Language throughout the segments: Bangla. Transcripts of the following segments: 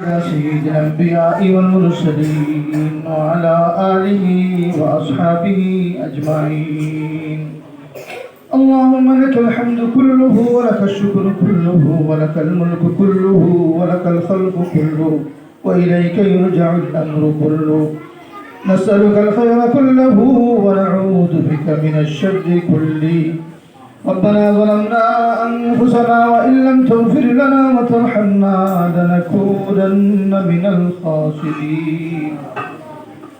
سيد الأنبياء والمرسلين وعلى آله وأصحابه أجمعين. اللهم لك الحمد كله ولك الشكر كله ولك الملك كله ولك الخلق كله وإليك يرجع الأمر كله. نسألك الخير كله ونعوذ بك من الشر كله. ربنا ظلمنا أنفسنا وإن لم تغفر لنا وترحمنا لنكونن من الخاسرين.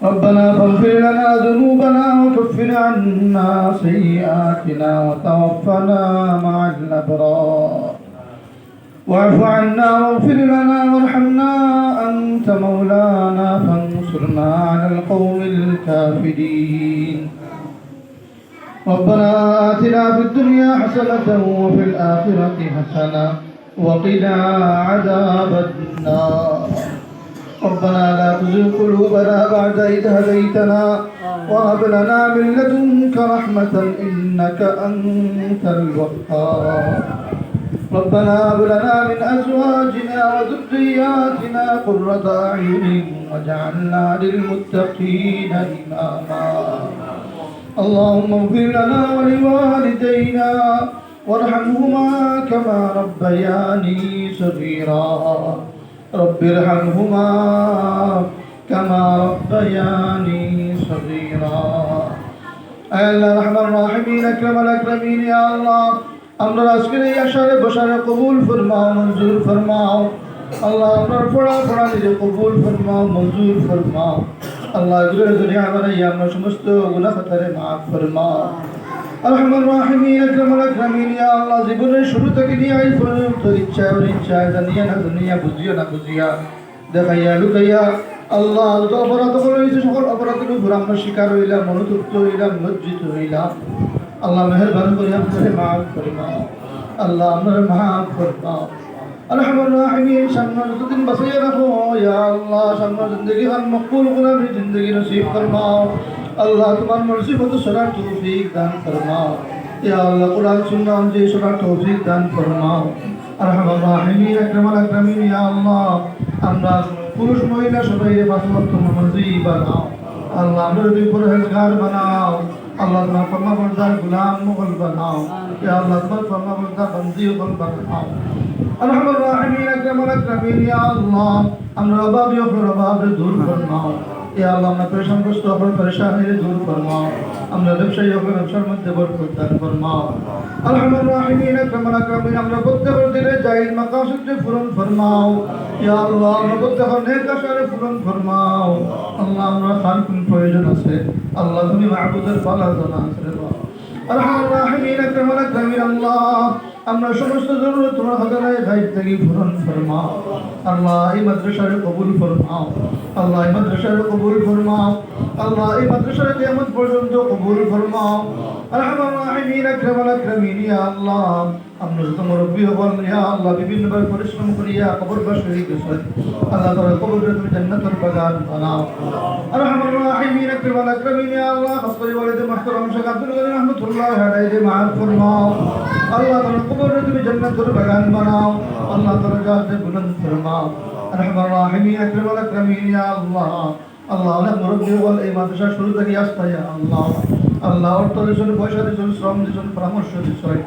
ربنا فاغفر لنا ذنوبنا وكفر عنا سيئاتنا وتوفنا مع الأبرار. واعف عنا واغفر لنا وارحمنا أنت مولانا فانصرنا على القوم الكافرين. ربنا آتنا في الدنيا حسنة وفي الآخرة حسنة وقنا عذاب النار. ربنا لا تزغ قلوبنا بعد إذ هديتنا وهب لنا من لدنك رحمة إنك أنت الوهاب. ربنا هب لنا من أزواجنا وذرياتنا قرة أعين واجعلنا للمتقين إماما. اللهم اغفر لنا ولوالدينا وارحمهما كما ربياني صغيرا رب ارحمهما كما ربياني صغيرا আয় আল্লাহ রহমান রাহিমিন আকরাম আল আকরামিন ইয়া আল্লাহ আমরা আজকের এই আশারে বসারে কবুল ফরমাও মঞ্জুর ফরমাও আল্লাহ আপনার পড়া পড়া নিজে কবুল ফরমাও মঞ্জুর ফরমাও আল্লাহ এগুলোর দুনিয়া বানাই আমরা সমস্ত গুনাহ খাতারে মাফ ফরমাও আরহামার রাহিমিন আকরাম আল আকরামিন, ইয়া আল্লাহ, জীবনের শুরু থেকে নিয়ে আই পর্যন্ত ইচ্ছা অনিচ্ছা জানিয়া না দুনিয়া বুঝিয়া না বুঝিয়া। দেখাইয়া, লুকাইয়া, আল্লাহ যত অপরাধ করে সকল অপরাধের উপর আমরা শিকার হইলাম, অনুতপ্ত হইলাম, লজ্জিত হইলাম। আল্লাহ মেহরবান করে আপনারে মাফ ফরমাও আল্লাহ আপনারে মাফ ফরমাও আরহামার রাহিমিন সামনে যতদিন বাঁচাইয়া রাখো, ইয়া আল্লাহ সামনে জিন্দগি খান মকবুল আপনি জিন্দগি নসিব ফরমাও। আল্লাহ তোমার মর্জি মতো শোনার তৌফিক দান ফরমাও। ইয়া আল্লাহ, কোরআন, সুন্নাহ অনুযায়ী শোনার তৌফিক দান ফরমাও। আরহামার রাহিমিন আকরামাল আকরামিন ইয়া আল্লাহ। আমরা পুরুষ, মহিলা সবাই বাসবত তোমার মর্জি বানাও। আল্লাহ, আমরা দুই পরহেজগার বানাও, আল্লাহ তোমার ফরমা বরদার গুলাম মুগল বানাও। ইয়া আল্লাহ, তোমার ফরমা বরদার বন্দি বানাও। আরহামার রাহিমিন আকরামাল আকরামিন ইয়া আল্লাহ। আমরা অভাবী অপর অভাবে দূর ফরমাও ইয়া আল্লাহ, আমরা পেরেশানগ্রস্ত অপর পেরেশানিরে দূর ফরমাও আমরা ব্যবসায়ী অপর ব্যবসার মধ্যে বরকত দান ফরমাও আরহামার রাহিমিন আকরামাল আকরামিন আমরা প্রত্যেকের দিলে জাহিদ মাকাসিদে পূরণ ফরমাও। ইয়া আল্লাহ, আমরা প্রত্যেকের নেক আশারে পূরণ ফরমাও। আল্লাহ, আমরা খান কোন প্রয়োজন আছে? আল্লাহ, তুমি মাহবুদের পালা জানা আছে আমরা সমস্ত জরুরত তোমার হাজারায় গাইব থেকে পূরণ ফরমাও। আল্লাহ এই মাদ্রাসার কবুল ফরমাও। আল্লাহ এই মাদ্রাসার কবুল ফরমাও। আল্লাহ এই মাদ্রাসার কিয়ামত পর্যন্ত কবুল ফরমাও। আল্লাহ। আমরা যত মুরব্বী ইয়া আল্লাহ বিভিন্নবার পরিশ্রম করিয়া কবর বাস গেছেন আল্লাহ তাআলা কবরে তুমি জান্নাতের বাগান বানাও। রাহিমিন আকরামাল আকরামিন ইয়া আল্লাহ খাস ওয়ালিদ মাহতারাম শেখ আব্দুল গনি রহমাতুল্লাহ আলাইহি মাআফ ফরমাও আল্লাহ তাআলা কবরে তুমি ইয়া ইয়া পয়সা দিয়েছেন শ্রম দিয়েছেন পরামর্শ দিয়েছেন